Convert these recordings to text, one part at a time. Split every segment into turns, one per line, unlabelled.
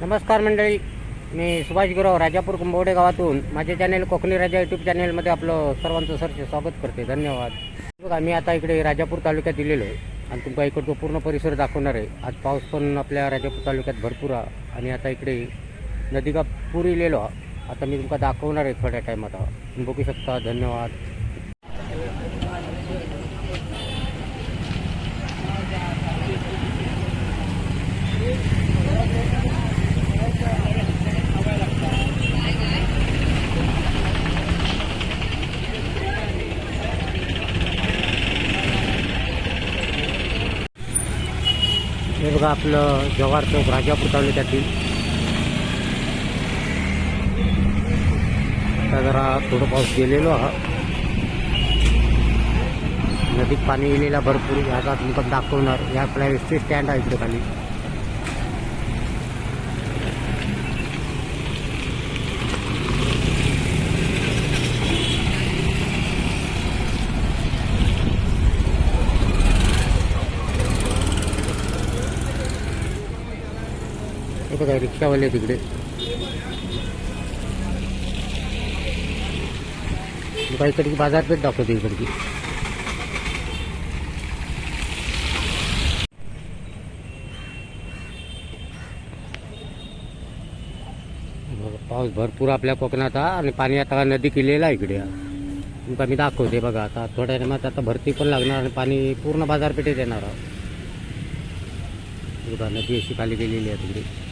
नमस्कार मंडळी. मी सुभाष गुराव राजापूर कुंभवडे गावातून. माझे चॅनेल कोकणी राजा यूट्यूब चॅनेलमध्ये आपलं सर्वांचं सरचे स्वागत करते. धन्यवाद. बघा मी आता इकडे राजापूर तालुक्यात दिलेलो आहे. आणि तुमका इकडचा पूर्ण परिसर दाखवणार आहे. आज पाऊस पण आपल्या राजापूर तालुक्यात भरपूर आहे. आणि आता इकडे नदी का पूर इलेलो आता मी तुमका दाखवणार आहे थोड्या टायमात तुम्ही बघू शकता. धन्यवाद. हे बघा आपलं जव्हार चौक राजापूर तालुक्यातील आता जरा थोडं पाऊस गेलेलो हा नदीत पाणी गेलेला भरपूर. ह्याचा तुमचा दाखवणार. या आपल्या एस टी स्टँड आहे इकडे खाली. बघा रिक्षावाले तिकडे इकडची बाजारपेठ दाखवते इकडची. पाऊस भरपूर आपल्या कोकणात हा आणि पाणी आता नदी किल्लेला आहे इकडे. तुमका मी दाखवते बघा आता थोड्या टायमात आता भरती पण लागणार आणि पाणी पूर्ण बाजारपेठेत येणार. बघा नदी अशी खाली गेलेली आहे तिकडे.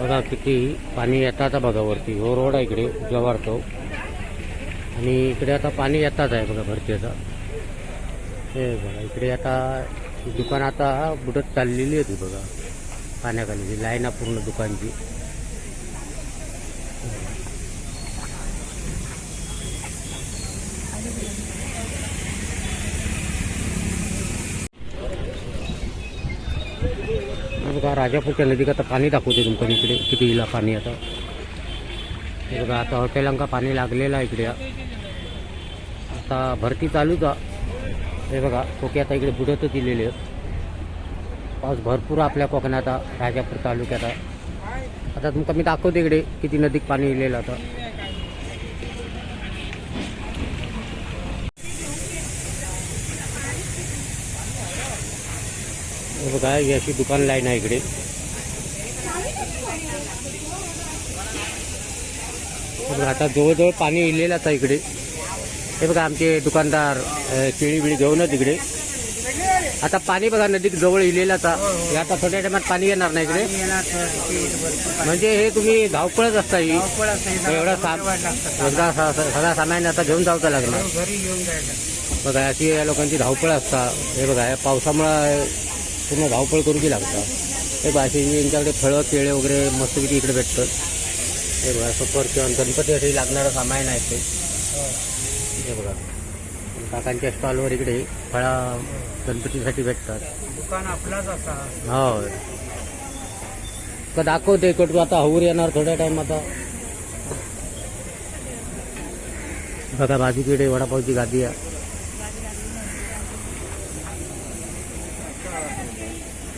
बघा किती पाणी येतात आहे बघा वरती. हो रोड आहे इकडे जवार चौक आणि इकडे आता पाणी येतात आहे बघा भरतीचं. हे बघा इकडे आता दुकान आता बुडत चाललेली होती बघा. पाण्याखाली लाईन आहे पूर्ण दुकानची. राजापूरच्या नदीत आता पाणी दाखवते तुमच्या इकडे किती इला पाणी आता. हे बघा आता हॉटेलांका पाणी लागलेलं आहे इकडे. आता भरती चालूच आहे. हे बघा कोके आता इकडे बुडतच दिलेले आहेत. पाऊस भरपूर आपल्या कोकणात राजापूर तालुक्यात आता. तुमका मी दाखवते इकडे किती नदीत पाणी इलेलं आता हे बघा ही अशी दुकान लाईन आहे इकडे. हे आता जवळजवळ पाणी इलेलंच आहे इकडे. हे बघा आमचे दुकानदार केळी बिळी घेऊनच इकडे. आता पाणी बघा नदीत जवळ इलेलंच आहे. हे आता थोड्या टायमात पाणी येणार नाही इकडे. म्हणजे हे तुम्ही धावपळच असता ही. एवढा स- सगळा सामान आता घेऊन जावं लागणार.
जायला.
बघा अशी या लोकांची धावपळ असता. हे बघा या पावसामुळं पूर्ण धावपळ करूची लागतात हे बघा अशी यांच्याकडे फळं केळे वगैरे मस्तपैकी इकडे भेटतात. हे बघा सफर किंवा गणपतीसाठी लागणारं सामान आहे ते. हे बघा. काकांच्या स्टॉलवर इकडे फळं गणपतीसाठी भेटतात.
दुकान आपलाच असा.
हो का दाखवते इकडून आता हवूर येणार थोड्या टाइम आता. बघा बाजूकडे वडापावची गादी आहे.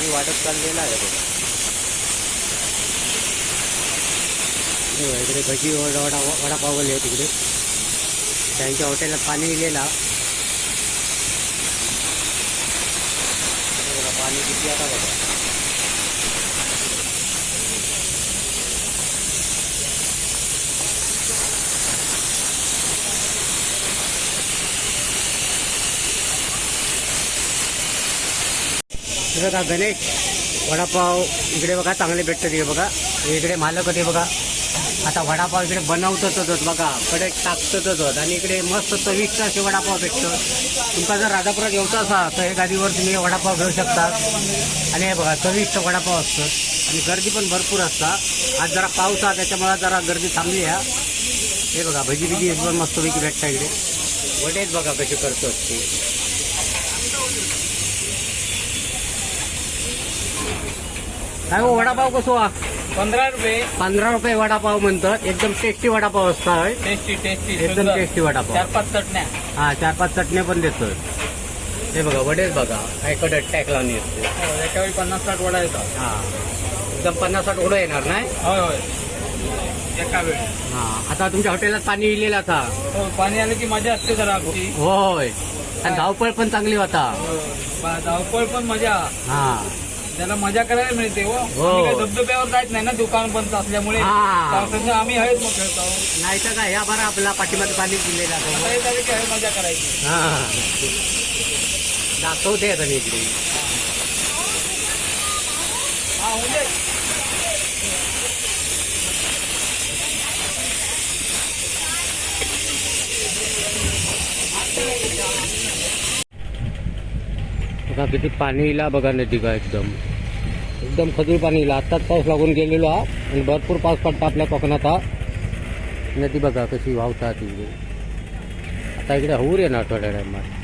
पाणी वाढत चाललेलं आहे. बघा हे इकडे भजी वडा वडा वडापावले आहे तिकडे. त्यांच्या हॉटेलात पाणी बघा, पाणी किती आता बघा. इकडे बघा गणेश. वडापाव इकडे बघा चांगले भेटतात हे बघा. इकडे मालक होते बघा. आता वडापाव इकडे बनवतातच बघा. कडे टाकतच आणि इकडे मस्त चविष्ट असे वडापाव भेटतं तुमचा जर राजापुरात येऊचा असा तर हे गादीवर तुम्ही वडापाव घेऊ शकता. आणि हे बघा चविष्ट वडापाव असतं. आणि गर्दी पण भरपूर असतात आज जरा पाऊस आहे त्याच्यामुळे जरा गर्दी थांबली आहे. हे बघा भजी बिजी पण मस्तपैकी भेटता इकडे. वडेच बघा कसे करतो असते काय हो वडापाव कसो हा
पंधरा रुपये.
पंधरा रुपये वडापाव म्हणतात. एकदम टेस्टी वडापाव असतात
टेस्टी टेस्टी
एकदम
सुंदर.
टेस्टी वडापाव.
चार पाच चटण्या.
हा चार पाच चटण्या पण देतात हे बघा वडेच बघा. काय कडक टॅक लावणी असते.
हो, पन्नास साठ वडा येतात.
हा. एकदम पन्नास साठ उडं येणार नाही?
होय होय. एका वेळी.
हा. आता तुमच्या हॉटेलात पाणी इलेलं आता.
हो पाणी आलं की मजा असते जरा आमची.
होय. आणि धावपळ पण चांगली होता
हो, बा- धावपळ पण मजा.
हा.
त्याला मजा करायला मिळते हो.
हो.
आम्ही धबधब्यावर जायत नाही ना दुकान बंद असल्यामुळे.
हा.
पावसाचं आम्ही आहेच मग खेळतो.
नाही तर काय या बरं आपला पाठीमध्ये पाणी दिलेलं
आता
आहे
हे झालं की आहे मजा करायची.
हा. दाखवते आता मी इकडे.
हा म्हणजे
बघा किती पाणी इला बघा नदी का एकदम. एकदम खजूर पाणी. येईल आत्ताच पाऊस लागून गेलेलो हा. आणि भरपूर पाऊस पडता आपल्या कोकणात हा. नदी बघा कशी वाहतात इकडे आता इकडे होऊर येणार थोड्या टायमात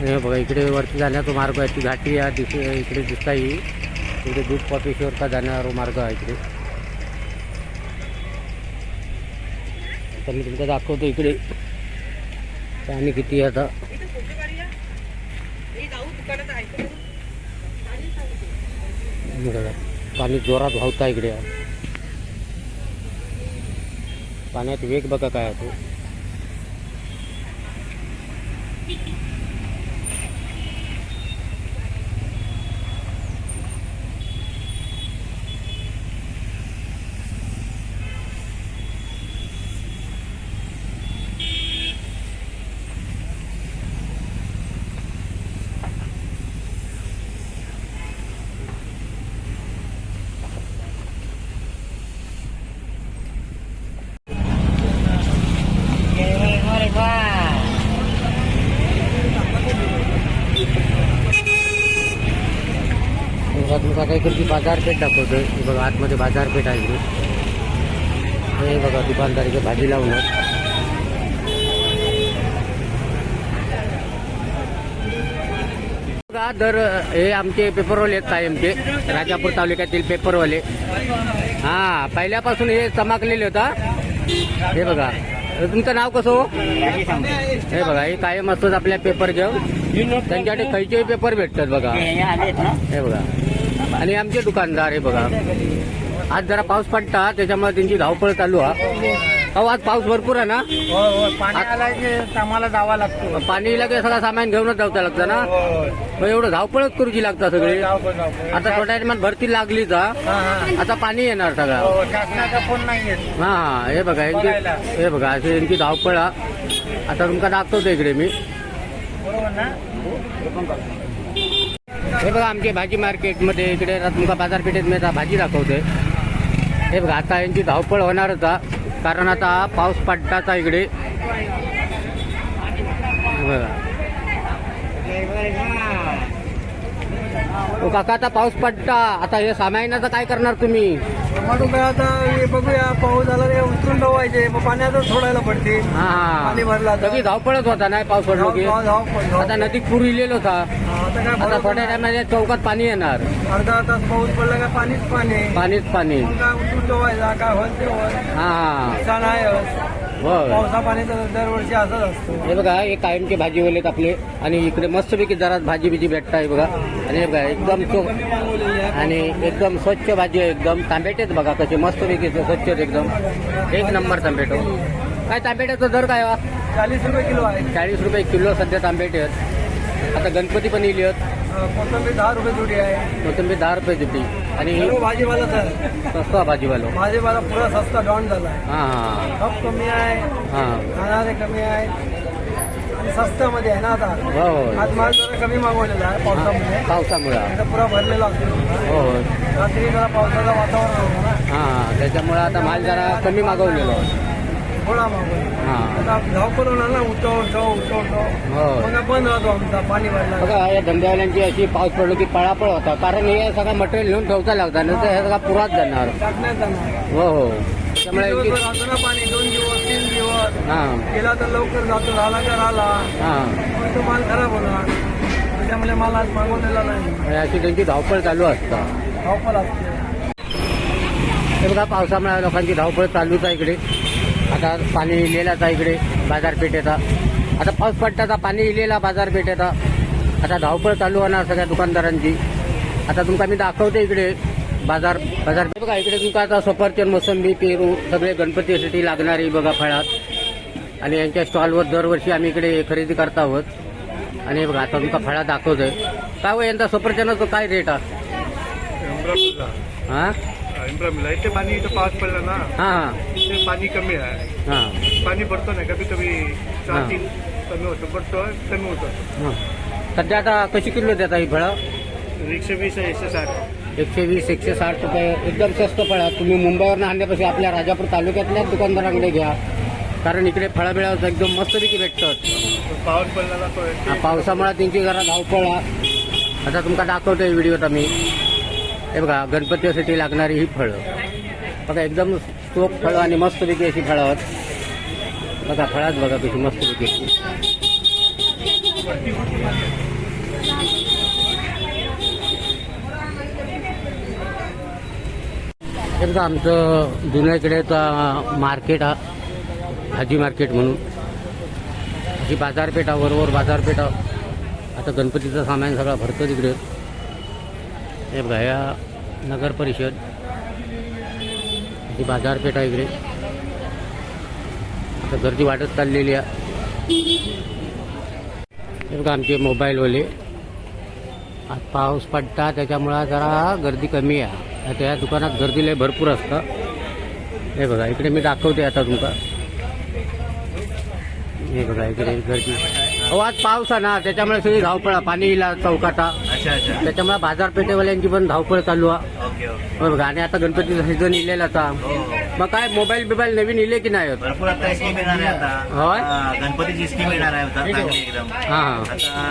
हे बघा इकडे वरती जाण्याचा मार्ग आहे. ती घाटी या दिस इकडे दिसता येईल इकडे दूध कॉपेश्वरचा जाणारा मार्ग आहे इकडे. आता मी तुमचा दाखवतो इकडे. पाणी किती आहे आता? पाणी जोरात वाहता इकडे पाण्यात वेग बघा काय आहे इकडची बाजारपेठ दाखवतोय. हे बघा आतमध्ये बाजारपेठ आहे हे बघा दुकानदार इथे भाजी लावणार बघा दर हे आमचे पेपरवाले आहेत कायमचे राजापूर तालुक्यातील पेपरवाले. हा पहिल्यापासून हे चमकलेले होता. हे बघा. तुमचं नाव कसं हो? हे बघा हे कायम असतोच आपल्या पेपर घेऊन. त्यांच्याकडे खैचे पेपर भेटतात बघा. हे बघा. आणि आमचे दुकानदार हे बघा. आज जरा पाऊस पडता त्याच्यामुळे त्यांची धावपळ चालू हा. अहो आज पाऊस भरपूर आहे ना?
पाणी आला की आम्हाला जावा लागतो.
पाणीला काही सगळं सामान घेऊनच जावं लागतं ना? मग एवढं धावपळच करूची लागतं सगळी? आता थोड्या टायमात भरती लागलीच हा. आता पाणी येणार सगळं.
हो, फोन नाही
हा हा बघा. यांची हे बघा अशी यांची धावपळ. आता तुमका दाखवतो इकडे मी.
बरोबर ना?
हे बघा आमचे भाजी मार्केटमध्ये इकडे आता तुमका बाजारपेठेत मी आता भाजी दाखवतोय. हे बघा आता यांची धावपळ होणारच होता कारण आता पाऊस पडताचा इकडे. बघा. ओ काका आता पाऊस पडता. आता हे सामायनाचं काय करणार तुम्ही?
काय आता हे बघूया पाऊस झाला रे उतरून ठेवायचे. मग पाण्यातच सोडायला पडते.
हा.
पाणी भरलं
धावपळच होता नाही पाऊस पडलो की?
धाव- धाव- धाव- धाव-
आता नदीत पूर इलेलो होता.
आता काय
आता
बरोबर
थोड्या
नाही.
टायमात चौकात पाणी येणार.
अर्धा तास पाऊस पडला का पाणीच पाणी.
पाणीच पाणी.
मग काय उतरून काय होत ते होत
हा हा.
नुकसान आहे.
हो
पावसा पाण्याचं दरवर्षी असंच असतं.
हे बघा हे कायमचे भाजीवालेत आपले. आणि इकडे मस्तपैकी जरा भाजी बिजी भेटत आहे बघा. आणि हे बघा एकदम चो आणि एकदम स्वच्छ भाजी आहे एकदम तांबेटेच बघा कसे मस्तपैकी स्वच्छ एकदम. एक नंबर तांबेटो. काय तांबेट्याचा दर काय वा
चाळीस रुपये किलो आहे.
चाळीस रुपये किलो सध्या तांबेटे आहेत. आता गणपती पण येईल
कोथिंबीर दहा रुपये जुडी आहे.
कोथिंबीर दहा रुपये जुटी आणि
सर्व भाजीपाला तर.
स्वस्त भाजीवालो
भाजीपाला पुरा सस्ता डॉन झाला.
हां हां.
खप कमी आहे.
हां.
खाणारे कमी आहे. आणि स्वस्तामध्ये आहे ना आता.
हो हो.
आज माल जरा कमी मागवलेला आहे पावसामध्ये
पावसामुळं.
आता पुरा भरलेला असतो
हो हो.
रात्री जरा पावसाचं वातावरण होतं ना.
हां त्याच्यामुळं आता माल जरा कमी मागवलेलो
थोडा
हां.
आता धावपळ होणार ना उठव उठव उठव उठव.
हो
मग बंद आमचा पाणी भरला
बघा या धंद्यावाल्यांची अशी पाऊस पडलो की पळापळ होता. कारण हे सगळं मटेरियल घेऊन ठेवता लागतं नंतर हे सगळा पुरात जाणार.
टाकण्यात जाणार.
हो हो. त्यामुळे
राहतो ना पाणी दोन दिवस तीन दिवस.
हां.
गेला तर लवकर जातो राहिला तर राहिला
हां.
तो माल खराब होणार. त्याच्यामुळे माल आज मागवलेला नाही.
अशी त्यांची धावपळ चालू असतं.
धावपळ असते.
हे बघा पावसामुळे लोकांची धावपळ चालूच आहे इकडे. आता पाणी इलेलाच आहे इकडे बाजारपेठेचा. आता पाऊस पडताचा पाणी इलेला बाजारपेठेचा. आता धावपळ चालू होणार सगळ्या दुकानदारांची. आता तुमका मी दाखवते इकडे बाजार बाजार बघा इकडे तुमका आता सफरचंद मोसंबी पेरू सगळे गणपतीसाठी लागणारी बघा फळात. आणि यांच्या स्टॉलवर दरवर्षी आम्ही इकडे खरेदी करत आहोत. आणि बघा आता तुमका फळा दाखवतोय. काय हो यंदा सफरचंदाचं काय रेट आहे? हां?
इम्प्रा मिला पाणी इथं पाऊस पडला ना।
हां
पाणी कमी आहे
हां।
पाणी पडतो ना कधी कधी
हा.
चार तीन कमी होतो पडतो कमी होतो।
हं. सध्या आता कशी किलो देता ही फळं
एकशे वीस आहे एकशे साठ।
एकशे वीस एकशे साठ रुपये एकदम स्वस्त फळं तुम्ही मुंबईवरून आणण्यापासून आपल्या राजापूर तालुक्यातल्याच दुकानदारांकडे घ्या। कारण इकडे फळं मिळावं एकदम मस्तपैकी भेटतात
पाऊस पडला ना तो
हा, पावसामुळे त्यांची जरा धावपळ. आता तुमका दाखवतोय व्हिडिओत आम्ही. हे बघा गणपतीसाठी लागणारी ही फळं. बघा एकदम चोख फळं आणि मस्तपैकी अशी फळं आहोत. बघा फळात बघा कशी मस्तपैकी हे बघा आमचं जुन्या इकडेचा मार्केट हा भाजी मार्केट म्हणून. ही बाजारपेठा वरवर बाजारपेठा. आता गणपतीचं सामान सगळं भरतं तिकडे. हे बघा या नगर परिषद ही आहे इकडे. आता गर्दी वाढत चाललेली आहे. हे बघा आमचे मोबाईलवाले. आज पाऊस पडता त्याच्यामुळं जरा गर्दी कमी आहे. आता या दुकानात गर्दी लय भरपूर असतं. हे बघा इकडे मी दाखवते आता तुमका. हे बघा इकडे गर्दी. अहो आज पाऊस आहे ना त्याच्यामुळे सगळी धावपळा पाणी इला चौकाटा.
अच्छा अच्छा.
त्याच्यामुळे बाजारपेठेवाल्यांची पण धावपळ चालू आहे.
Okay okay.
हो बघा आणि आता गणपतीचा सीझन इलेला आता. मग काय मोबाईल बिबाईल नवीन इले की नाही होत?
भरपूर आता स्कीम येणार आहे आता? हा, गणपतीची स्कीम येणार आहे आता चांगली एकदम.
हा. हा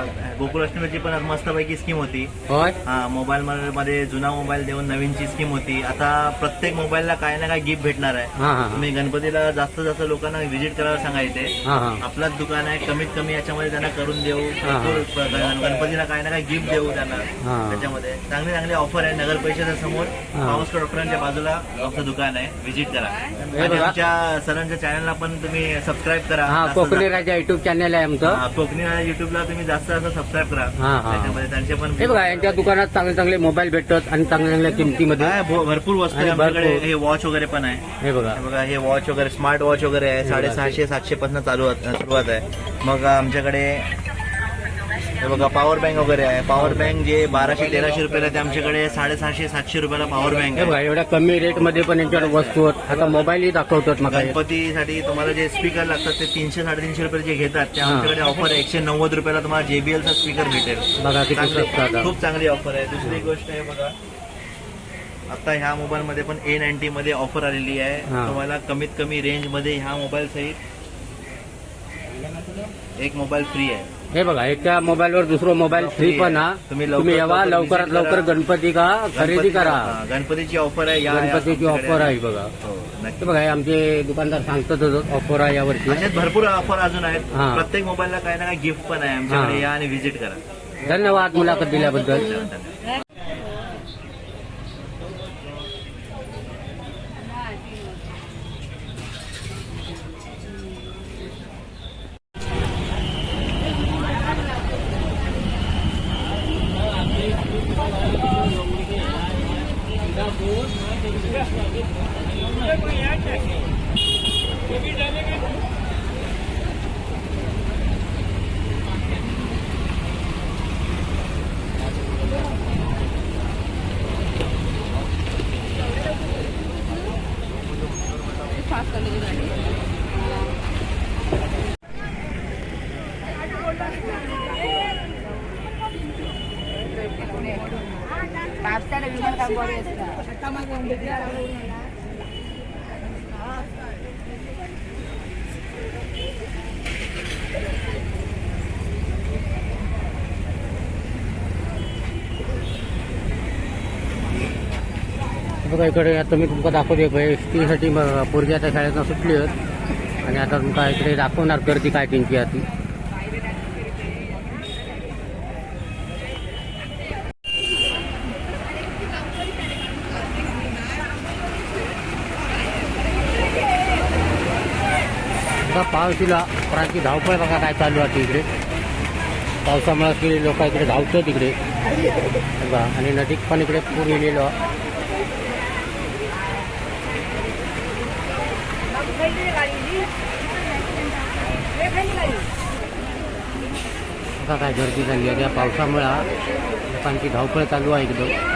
आता गोकुळाष्टमीची पण मस्तपैकी स्कीम होती.
होय?
हा मोबाईल मध्ये जुना मोबाईल देऊन नवीनची स्कीम होती. आता प्रत्येक मोबाईलला काय ना काय गिफ्ट भेटणार आहे.
हा हा.
तुम्ही गणपतीला जास्त जास्त लोकांना व्हिजिट करायला सांगायचे
हा हा.
आपलाच दुकान आहे कमीत कमी याच्यामध्ये त्यांना करून देऊ.
हा.
भरपूर गण- गणपतीला काय ना काय गिफ्ट देऊ त्यांना.
हा.
त्याच्यामध्ये. चांगली चांगली ऑफर आहे नगर परिषदेच्या समोर
हा.
पावसकर डॉक्टरांच्या बाजूला आमचं दुकान आहे. व्हिजिट करा. आणि. आमच्या सरांच्या चॅनलला पण तुम्ही सबस्क्राईब करा.
हा
जास्त-
कोकणी राजा युट्यूब चॅनल आहे आमचं.
हा, कोकणी युट्यूबला तुम्ही जास्त जास्त सबस्क्राईब करा.
हा, हा.
त्याच्यामध्ये त्यांचे पण
हे बघा यांच्या दुकानात चांगले चांगले मोबाईल भेटतात आणि चांगल्या चांगल्या किमतीमध्ये.
भो- भरपूर वस्तू आहे
आणि
आमच्याकडे.
भरपूर.
हे वॉच वगैरे पण आहे.
हे बघा.
हे बघा हे वॉच वगैरे स्मार्ट वॉच वगैरे आहे. साडेसहाशे सातशे पासून चालू सुरुवात आहे. मग आमच्याकडे हे बघा पॉवर बँक वगैरे आहे. पॉवर बँक जे बाराशे तेराशे रुपयाला ते आमच्याकडे साडेसहाशे सातशे रुपयाला पॉवर बँक
हे
आहे
बघा एवढ्या कमी रेटमध्ये पण यांच्याकडे वस्तू आहेत आता मोबाईलही दाखवतात मग
गणपतीसाठी तुम्हाला जे स्पीकर लागतात ते तीनशे साडेतीनशे रुपये जे घेतात ते. आमच्याकडे ऑफर आहे. एकशे नव्वद रुपयाला तुम्हाला जेबीएलचा स्पीकर भेटेल.
बघा किती
चांगली-
स्वस्त आता.
खूप चांगली ऑफर आहे. दुसरी गोष्ट आहे बघा आता ह्या मोबाईल मध्ये पण ए नाईन्टी मध्ये ऑफर आलेली आहे.
हा.
तुम्हाला कमीत कमी रेंजमध्ये ह्या मोबाईल सहित एक मोबाईल फ्री आहे.
हे बघा एका मोबाईलवर दुसरं मोबाईल फ्री पण हा.
तुम्ही लवकर-
तुम्ही यावा
लवकर
लवकरात
visit
लवकर
करा.
गणपती का खरेदी करा.
हा, गणपतीची ऑफर आहे या या
गणपतीची
आमच्याकडे
ऑफर आहे. बघा.
हो
हे बघा हे आमचे दुकानदार सांगतातच ऑफर आहे यावरती.
अशाच भरपूर ऑफर अजून आहेत.
हा.
प्रत्येक मोबाईलला काही ना काही गिफ्ट पण आहे. आमच्याकडे
हा.
या आणि व्हिजिट करा.
धन्यवाद मुलाखत दिल्याबद्दल.
ये
कोई याद है ये भी डालेगा
बघा इकडे आता मी तुमका दाखवते एस टीसाठी पोरगी आता शाळेतनं सुटली आहेत आणि आता तुमका इकडे दाखवणार गर्दी काय त्यांची आता. पावशीला प्रांची धावपळ बघा काय चालू आहे इकडे. पावसामुळे लोक इकडे धावतात इकडे. बघा आणि नदीत पण इकडे पूर येलेलो. आता काय गर्दी झाली आहे. त्या पावसामुळं लोकांची धावपळ चालू आहे एकदम.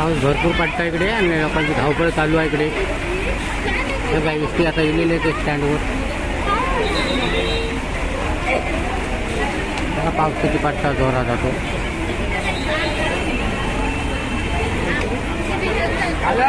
पाऊस भरपूर पडता इकडे आणि लोकांची धावपळ चालू आहे इकडे. बघा एस टी आता येलेले ते स्टँडवर पाऊस किती पडता जोरा जातो.
आता?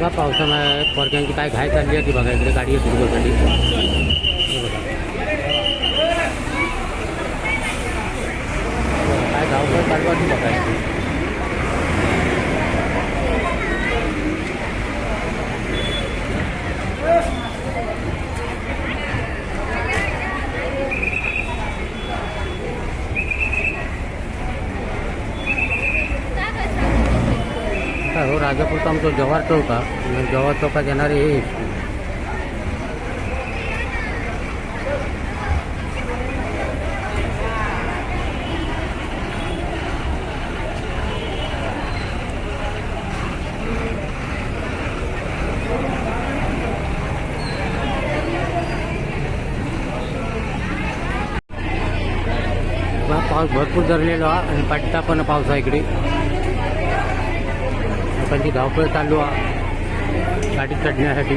बघा पावसामुळे पोरक्यांची काय घाय चालली आहे ती बघा इकडे गाडी आहे दुर्गसाठी काय धावपळ चालू आहे ती बघा हो राजापूरचा आमचा जव्हार चौक आहे जव्हार चौकात येणारे हे पाऊस भरपूर धरलेला आणि पट्टा पण पाऊस आहे इकडे. लोकांची धावपळ चालू आहे गाडी चढण्यासाठी.